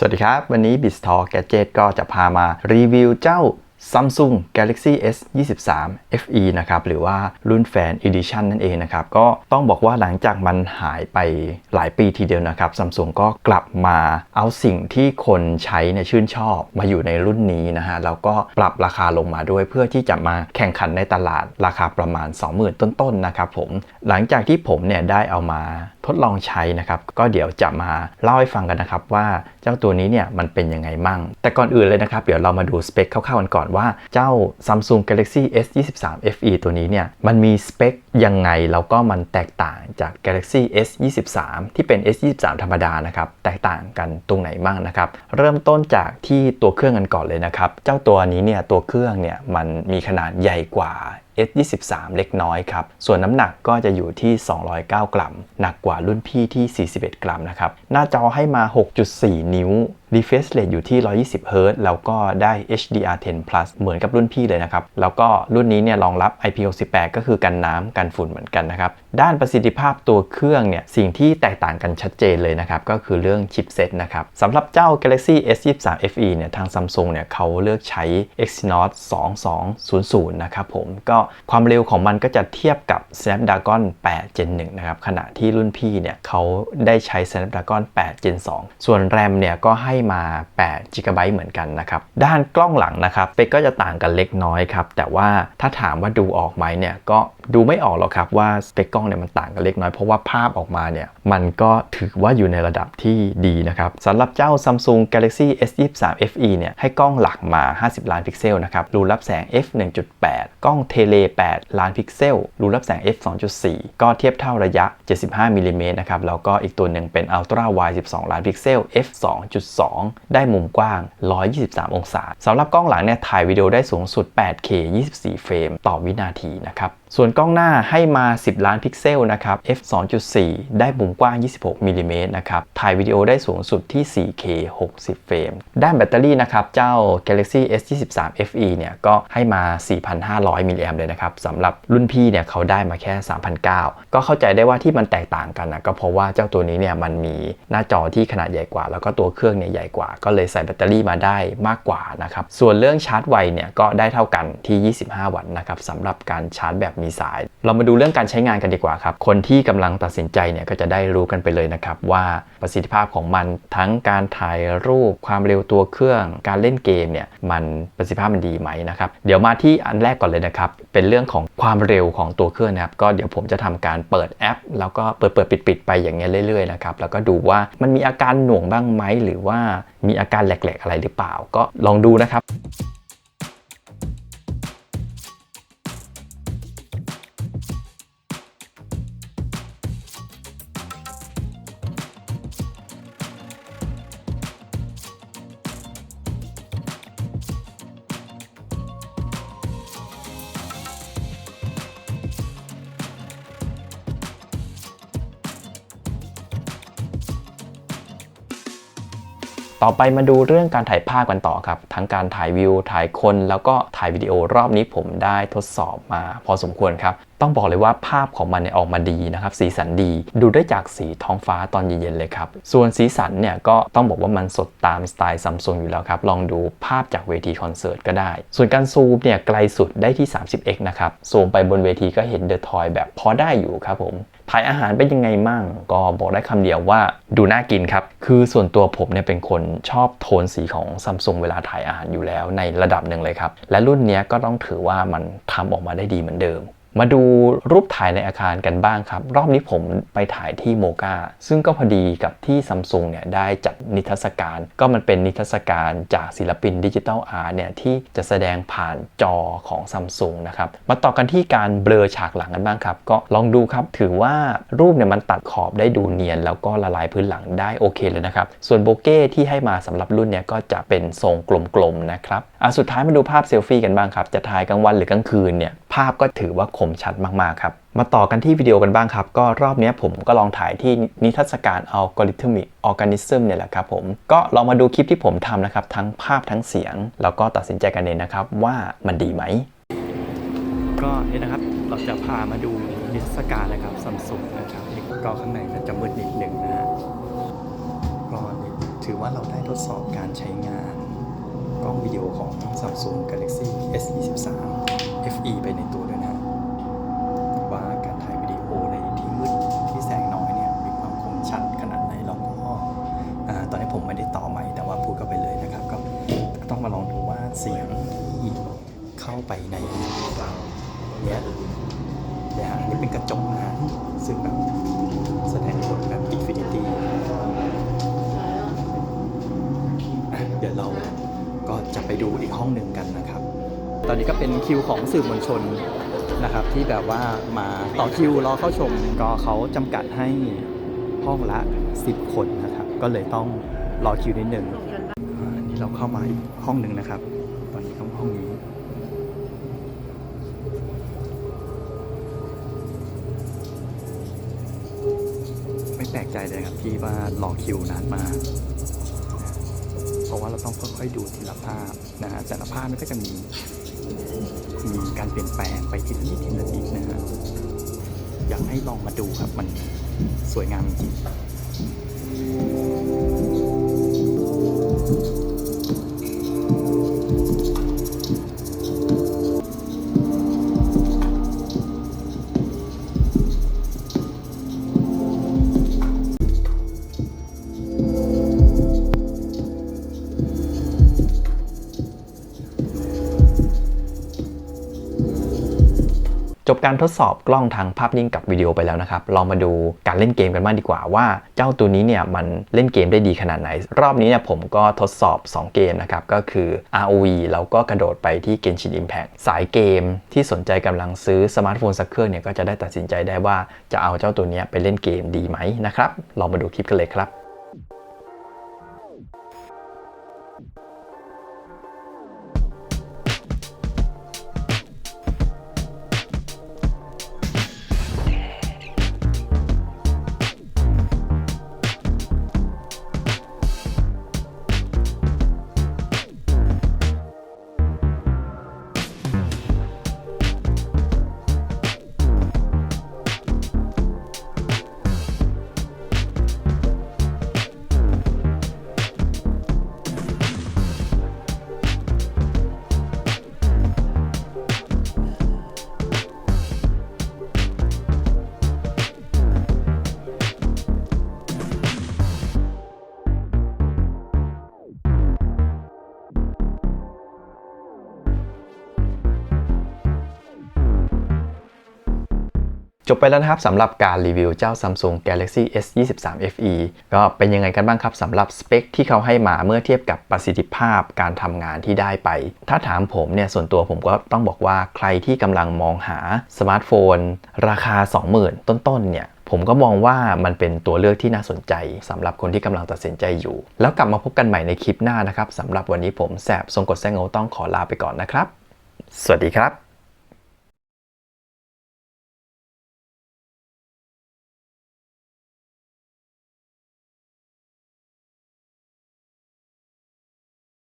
สวัสดีครับ วันนี้ b i z t a l k Gadget ก็จะพามารีวิวเจ้า Samsung Galaxy S 23 FE นะครับ หรือว่ารุ่นแฟน Edition นั่นเองนะครับ ก็ต้องบอกว่าหลังจากมันหายไปหลายปีทีเดียวนะครับ Samsung ก็กลับมาเอาสิ่งที่คนใช้เนี่ยชื่นชอบมาอยู่ในรุ่นนี้นะฮะ แล้วก็ปรับราคาลงมาด้วยเพื่อที่จะมาแข่งขันในตลาดราคาประมาณ 20,000 ต้นๆนะครับผม หลังจากที่ผมเนี่ยได้เอามาทดลองใช้นะครับ ก็เดี๋ยวจะมาเล่าให้ฟังกันนะครับว่า จ้าตัวนี้เนี่ยมันเป็นยังไงมั่ง แต่ก่อนอื่นเลยนะครับ เดี๋ยวเรามาดูสเปคคร่าวๆกันก่อนว่าเจ้า Samsung Galaxy S 23 FE ตัวนี้เนี่ยมันมีสเปคยังไงแล้วก็มันแตกต่างจาก Galaxy S 23ที่เป็น S 23ธรรมดานะครับแตกต่างกันตรงไหนบ้างนะครับ เริ่มต้นจากที่ตัวเครื่องกันก่อนเลยนะครับ เจ้าตัวนี้เนี่ยตัวเครื่องเนี่ยมันมีขนาดใหญ่กว่า S23 เล็กน้อยครับ ส่วนน้ำหนักก็จะอยู่ที่ 209 กรัม หนักกว่ารุ่นพี่ที่ 41 กรัมนะครับ หน้าจอให้มา 6.4 นิ้ว refresh rate อยู่ที่ 120 Hz แล้วก็ได้ HDR10 Plus เหมือนกับรุ่นพี่เลยนะครับ แล้วก็รุ่นนี้เนี่ยรองรับ IP68 ก็คือกันน้ำกันฝุ่นเหมือนกันนะครับ ด้านประสิทธิภาพตัวเครื่องเนี่ย สิ่งที่แตกต่างกันชัดเจนเลยนะครับ ก็คือเรื่องชิปเซตนะครับสำหรับเจ้า Galaxy S23 FE เนี่ย ทาง Samsung เนี่ยเขาเลือกใช้ Exynos 2200 นะครับผม ก็ความเร็วของมันก็จะเทียบกับ Snapdragon 8 Gen 1 นะครับ ขณะที่รุ่นพี่เนี่ยเขาได้ใช้ Snapdragon 8 Gen 2 ส่วน RAM เนี่ยก็ให้มา 8 GB เหมือนกันนะครับ ด้านกล้องหลังนะครับสเปคก็จะต่างกันเล็กน้อยครับ แต่ว่าถ้าถามว่าดูออกไหมเนี่ยก็ดูไม่ออกหรอกครับว่าสเปคกล้องเนี่ยมันต่างกันเล็กน้อยเพราะว่าภาพออกมาเนี่ยมันก็ถือว่าอยู่ในระดับที่ดีนะครับสำหรับเจ้า Samsung Galaxy S23 FE เนี่ยให้กล้องหลักมา 50 ล้านพิกเซลนะครับรูรับแสง f 1.8 กล้องเทเล 8 ล้านพิกเซลรูรับแสง f 2.4 ก็เทียบเท่าระยะ 75มิลลิเมตรนะครับแล้วก็อีกตัวหนึ่งเป็น Ultra Wide 12 ล้านพิกเซล f 2.2ได้มุมกว้าง 123 องศาสำหรับกล้องหลังเนี่ยถ่ายวิดีโอได้สูงสุด 8K 24 เฟรมต่อวินาทีนะครับส่วนกล้องหน้าให้มา 10 ล้านพิกเซลนะครับ f 2.4 ได้มุมกว้าง 26มิลลิเมตรนะครับ ถ่ายวิดีโอได้สูงสุดที่ 4K 60 เฟรม ด้านแบตเตอรี่นะครับ เจ้า Galaxy S 23 FE เนี่ย ก็ให้มา 4,500มิลลิแอมเลยนะครับ สำหรับรุ่นพี่เนี่ยเขาได้มาแค่ 3,900 ก็เข้าใจได้ว่าที่มันแตกต่างกันนะก็เพราะว่าเจ้าตัวนี้เนี่ยมันมีหน้าจอที่ขนาดใหญ่กว่า แล้วก็ตัวเครื่องเนี่ยใหญ่กว่า ก็เลยใส่แบตเตอรี่มาได้มากกว่านะครับ ส่วนเรื่องชาร์จไวเนี่ยก็ได้เท่ากันที่ 25 วัตต์นะครับสำหรับการชาร์จแบบมีสาย เรามาดูเรื่องการใช้งานกันดีกว่าครับ คนที่กำลังตัดสินใจเนี่ยก็จะได้รู้กันไปเลยนะครับ ว่าประสิทธิภาพของมันทั้งการถ่ายรูปความเร็วตัวเครื่อง การเล่นเกมเนี่ยมันประสิทธิภาพมันดีไหมนะครับเดี๋ยวมาที่อันแรกก่อนเลยนะครับเป็นเรื่องของความเร็วของตัวเครื่องนะครับก็เดี๋ยวผมจะทำการเปิดแอป แล้วก็เปิดเปิดปิดปิดไปอย่างเงี้ยเรื่อยๆนะครับแล้วก็ดูว่ามันมีอาการหน่วงบ้างไหมหรือว่ามีอาการแหลกๆอะไรหรือเปล่า ก็ลองดูนะครับ ต่อไปมาดูเรื่องการถ่ายภาพกันต่อครับ ทั้งการถ่ายวิว ถ่ายคน แล้วก็ถ่ายวิดีโอรอบนี้ผมได้ทดสอบมาพอสมควรครับ ต้องบอกเลยว่าภาพของมันเนี่ยออกมาดีนะครับ สีสันดี ดูได้จากสีท้องฟ้าตอนเย็นๆเลยครับ ส่วนสีสันเนี่ยก็ต้องบอกว่ามันสดตามสไตล์ซัมซุงอยู่แล้วครับ ลองดูภาพจากเวทีคอนเสิร์ตก็ได้ ส่วนการซูมเนี่ยไกลสุดได้ที่ 30x นะครับ ซูมไปบนเวทีก็เห็นเดอะทอยแบบพอได้อยู่ครับผม ถ่ายอาหารเป็นยังไงมั่งก็บอกได้คำเดียวว่าดูน่ากินครับ คือส่วนตัวผมเนี่ยเป็นคนชอบโทนสีของซัมซุงเวลาถ่ายอาหารอยู่แล้วในระดับหนึ่งเลยครับ และรุ่นนี้ก็ต้องถือว่ามันทำออกมาได้ดีเหมือนเดิม มาดูรูปถ่ายในอาคารกันบ้างครับ รอบนี้ผมไปถ่ายที่โมกาซึ่งก็พอดีกับที่ซัมซุงเนี่ยได้จัดนิทรรศการ ก็มันเป็นนิทรรศการจากศิลปินดิจิทัลอาร์เนี่ยที่จะแสดงผ่านจอของซัมซุงนะครับ มาต่อกันที่การเบลอฉากหลังกันบ้างครับ ก็ลองดูครับ ถือว่ารูปเนี่ยมันตัดขอบได้ดูเนียน แล้วก็ละลายพื้นหลังได้โอเคเลยนะครับ ส่วนโบเก้ที่ให้มาสำหรับรุ่นเนี่ยก็จะเป็นทรงกลมๆนะครับอะสุดท้ายมาดูภาพเซลฟี่กันบ้างครับ จะถ่ายกลางวันหรือกลางคืนเนี่ยาพก็ถือว่าคมชัดมากๆครับ มาต่อกันที่วิดีโอกันบ้างครับ ก็รอบนี้ผมก็ลองถ่ายที่นิทรรศการอัลกอริทึมิกออร์แกนิซึมเนี่ยแหละครับผม ก็ลองมาดูคลิปที่ผมทำนะครับ ทั้งภาพทั้งเสียง แล้วก็ตัดสินใจกันเองนะครับว่ามันดีไหม ก็นี่นะครับเราจะพามาดูนิทรรศการเลยครับซัมซุงนะครับนี่ก็ข้างในจะมืดนิดหนึ่งนะฮะก็นี่ถถือว่าเราได้ทดสอบการใช้งานกล้องวิดีโอของ Samsung Galaxy S23 FE ไปในตัวด้วยนะว่าการถ่ายวิดีโอในที่มืดที่แสงน้อยเนี่ยมีความคมชัดขนาดไหนเราก็อ่าตอนนี้ผมไม่ได้ต่อใหม่แต่ว่าพูดก็ไปเลยนะครับ ก็ต้องมาลองดูว่าเสียงที่เข้าไปในเนี่ยเนี่ยฮะนี่เป็นกระจกนะฮะซึ่งแบบแสดงผลแบบ Infinity อะเดี๋ยวเราก็จะไปดูอีกห้องหนึ่งกันนะครับ ตอนนี้ก็เป็นคิวของสื่อมวลชนนะครับ ที่แบบว่ามาต่อคิวรอเข้าชมก็เขาจำกัดให้ห้องละ 10 คนนะครับ ก็เลยต้องรอคิวนิดนึงอ่านี่เราเข้ามาอีกห้องหนึ่งนะครับ ตอนนี้เข้าห้องนี้ไม่แปลกใจเลยครับที่ว่ารอคิวนานมากเพราะว่าเราต้องค่อยๆดูทีละภาพนะฮะแต่ละภาพมันก็จะมี มีการเปลี่ยนแปลงไปทีละนิดทีละนิดนะฮะอยากให้ลองมาดูครับมันสวยงามจริง จบการทดสอบกล้องทางภาพนิ่งกับวิดีโอไปแล้วนะครับลองมาดูการเล่นเกมกันบ้างดีกว่าว่าเจ้าตัวนี้เนี่ยมันเล่นเกมได้ดีขนาดไหน รอบนี้เนี่ยผมก็ทดสอบ 2 เกมนะครับ ก็คือ ROV แล้วก็กระโดดไปที่ Genshin Impact สายเกมที่สนใจกำลังซื้อสมาร์ทโฟนสักเครื่องเนี่ยก็จะได้ตัดสินใจได้ว่าจะเอาเจ้าตัวนี้ไปเล่นเกมดีไหมนะครับลองมาดูคลิปกันเลยครับ จบไปแล้วนะครับสำหรับการรีวิวเจ้า Samsung Galaxy S 23 FE ก็เป็นยังไงกันบ้างครับสำหรับสเปคที่เขาให้มาเมื่อเทียบกับประสิทธิภาพการทำงานที่ได้ไป ถ้าถามผมเนี่ยส่วนตัวผมก็ต้องบอกว่าใครที่กำลังมองหาสมาร์ทโฟน ราคา 20,000 ต้นๆเนี่ยผมก็มองว่ามันเป็นตัวเลือกที่น่าสนใจสำหรับคนที่กำลังตัดสินใจอยู่ แล้วกลับมาพบกันใหม่ในคลิปหน้านะครับสำหรับวันนี้ผมแสบทรงกดแซงโงต้องขอลาไปก่อนนะครับ สวัสดีครับ